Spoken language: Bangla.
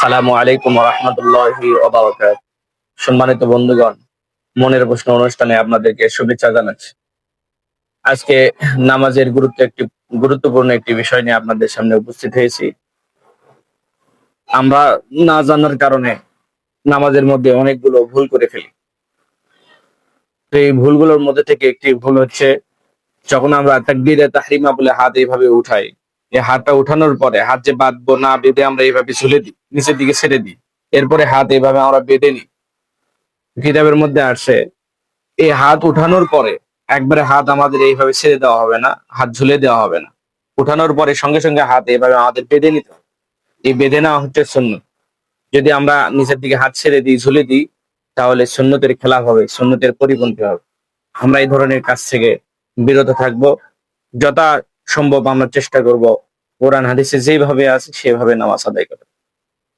আসসালামু আলাইকুম রহমতুল্লাহি সম্মানিত বন্ধুগণ, মনের প্রশ্ন অনুষ্ঠানে আপনাদেরকে শুভেচ্ছা জানাচ্ছি। আজকে নামাজের গুরুত্ব একটি, গুরুত্বপূর্ণ একটি বিষয় নিয়ে আপনাদের সামনে উপস্থিত হয়েছি। আমরা না জানার কারণে নামাজের মধ্যে অনেকগুলো ভুল করে ফেলি। এই ভুলগুলোর মধ্যে থেকে একটি ভুল হচ্ছে, যখন আমরা তাকবিরে তাহরিমা বলে হাত এইভাবে উঠাই, এই হাতটা উঠানোর পরে হাত যে বাঁধবো না বেঁধে আমরা এইভাবে ঝুলে দিই। নিচের দিকে ছেড়ে দিই। এরপরে হাত এইভাবে আমরা বেঁধে নিই। কিতাবের মধ্যে আসে এই হাত উঠানোর পরে একবারে হাত আমাদের এইভাবে ছেড়ে দেওয়া হবে না, হাত ঝুলে দেওয়া হবে না। উঠানোর পরে সঙ্গে সঙ্গে হাত এইভাবে আমাদের বেঁধে নিতে হবে। এই বেঁধে নেওয়া হচ্ছে শূন্য যদি আমরা নিচের দিকে হাত ছেড়ে দিই ঝুলে দিই, তাহলে সুন্নতের খেলাফ হবে, সুন্নতের পরিপন্থী হবে। আমরা এই ধরনের কাজ থেকে বিরত থাকব। যথা সম্ভব আমরা চেষ্টা করব, কোরআন হাদিসে যেভাবে আছে, সেভাবে নামাজ আদায় করে